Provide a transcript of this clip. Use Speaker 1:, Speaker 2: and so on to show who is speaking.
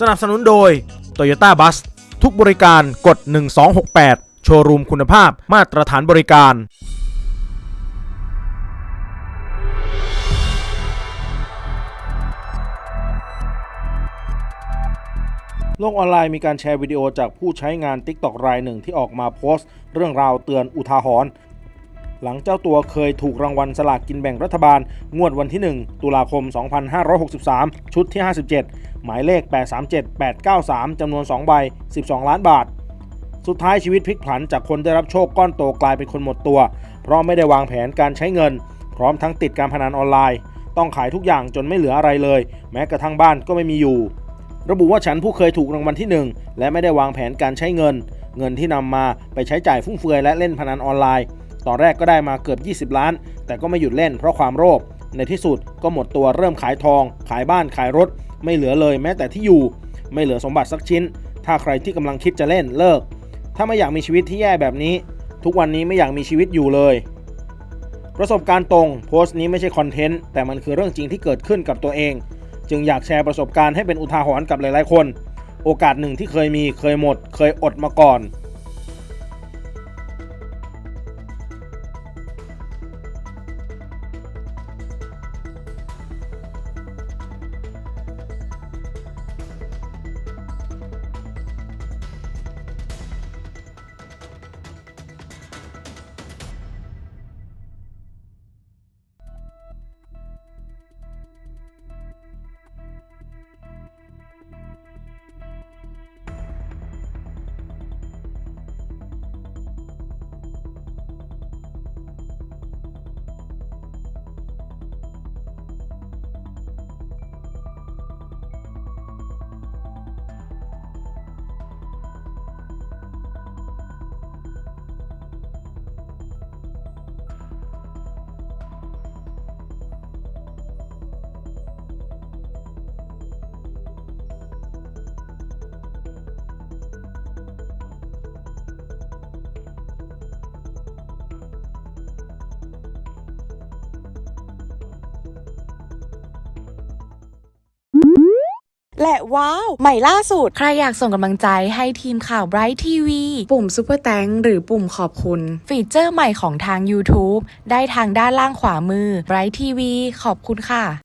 Speaker 1: สนับสนุนโดย Toyota Bus ทุกบริการกด 1268 โชว์รูมคุณภาพมาตรฐานบริการ โลกออนไลน์มีการแชร์วิดีโอจากผู้ใช้งาน TikTok รายหนึ่งที่ออกมาโพสต์ เรื่องราวเตือนอุทาหรณ์ หลังเจ้าตัวเคยถูกรางวัลสลากกินแบ่งรัฐบาล งวดวันที่ 1 ตุลาคม 2563 ชุดที่ 57 หมายเลข 837893 จำนวน 2 ใบ 12 ล้านบาท สุดท้ายชีวิตพลิกผันจากคนได้รับโชคก้อนโตกลายเป็นคนหมดตัว เพราะไม่ได้วางแผนการใช้เงิน พร้อมทั้งติดการพนันออนไลน์ ต้องขายทุกอย่างจนไม่เหลืออะไรเลย แม้กระทั่งบ้านก็ไม่มีอยู่ระบุว่าฉันผู้เคยถูกรางวัลที่ 1 และไม่ได้วางแผนการใช้เงิน เงินที่นำมาไปใช้จ่ายฟุ่มเฟือยและเล่นพนันออนไลน์ ตอนแรกก็ได้มาเกือบ 20 ล้าน แต่ก็ไม่หยุดเล่นเพราะความโลภในที่สุดก็หมดตัวเริ่มขายทอง ขายบ้านขายรถ ไม่เหลือเลยแม้แต่ที่อยู่ ไม่เหลือสมบัติสักชิ้น ถ้าใครที่กำลังคิดจะเล่นเลิก ถ้าไม่อยากมีชีวิตที่แย่แบบนี้ ทุกวันนี้ไม่อยากมีชีวิตอยู่เลย ประสบการณ์ตรง โพสต์นี้ไม่ใช่คอนเทนต์แต่มันคือเรื่องจริงที่เกิดขึ้นกับตัวเอง จึงอยากแชร์ประสบการณ์ให้เป็นอุทาหรณ์กับหลายๆคน โอกาสหนึ่งที่เคยมีเคยหมด เคยอดมาก่อน
Speaker 2: และว้าวใหม่ล่าสุด
Speaker 3: ใครอยากส่งกำลังใจให้ทีมข่าว Bright TV
Speaker 4: ปุ่ม Super t h a n k หรือปุ่มขอบคุณ
Speaker 3: ฟีเจอร์ใหม่ของทาง YouTube ได้ทางด้านล่างขวามือ Bright TV ขอบคุณค่ะ